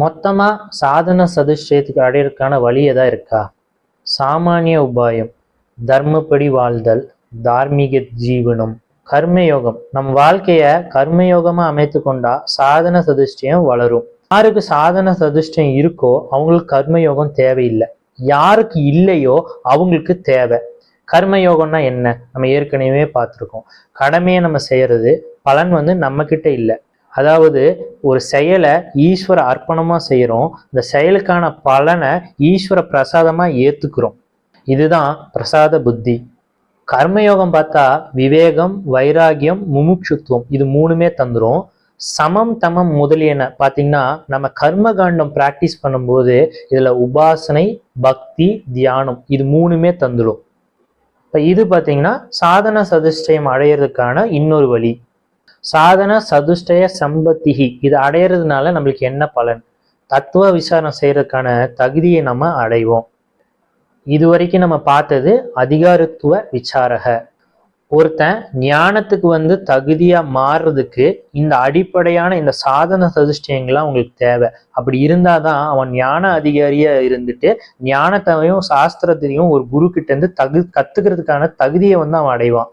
மொத்தமாக சாதன சதுஷ்டயத்துக்கு அடையிறதுக்கான வழி எதா இருக்கா? சாமானிய உபாயம் தர்மப்படி வாழ்தல் தார்மீக ஜீவனம் கர்மயோகம். நம் வாழ்க்கையை கர்மயோகமாக அமைத்து கொண்டா சாதன சதுஷ்டயம் வளரும். யாருக்கு சாதன சதுஷ்டம் இருக்கோ அவங்களுக்கு கர்மயோகம் தேவையில்லை. யாருக்கு இல்லையோ அவங்களுக்கு தேவை. கர்மயோகம்னா என்ன? நம்ம ஏற்கனவே பார்த்துருக்கோம். கடமையை நம்ம செய்கிறது பலன் வந்து நம்மக்கிட்ட இல்லை. அதாவது ஒரு செயலை ஈஸ்வர அர்ப்பணமாக செய்கிறோம் இந்த செயலுக்கான பலனை ஈஸ்வர பிரசாதமாக ஏற்றுக்கிறோம் இதுதான் பிரசாத புத்தி. கர்மயோகம் பார்த்தா விவேகம் வைராகியம் முமுட்சுத்துவம் இது மூணுமே தந்துடும் சமம் தமம் முதலியன பார்த்தீங்கன்னா நம்ம கர்மகாண்டம் ப்ராக்டிஸ் பண்ணும்போது இதில் உபாசனை பக்தி தியானம் இது மூணுமே தந்துடும் இப்போ இது பார்த்தீங்கன்னா சாதன சதிஷ்டயம் அடையிறதுக்கான இன்னொரு வழி. சாதன சதுஷ்டய சம்பத்திகி. இது அடையிறதுனால நம்மளுக்கு என்ன பலன்? தத்துவ விசாரணை செய்யறதுக்கான தகுதியை நம்ம அடைவோம். இது வரைக்கும் நம்ம பார்த்தது அதிகாரத்துவ விசாரக. ஒருத்தன் ஞானத்துக்கு வந்து தகுதியா மாறுறதுக்கு இந்த அடிப்படையான இந்த சாதன சதுஷ்டயங்கள்லாம் உங்களுக்கு தேவை. அப்படி இருந்தாதான் அவன் ஞான அதிகாரியா இருந்துட்டு ஞானத்தையும் சாஸ்திரத்தையும் ஒரு குரு கிட்ட இருந்து தகு கத்துக்கிறதுக்கான தகுதியை வந்து அவன் அடைவான்.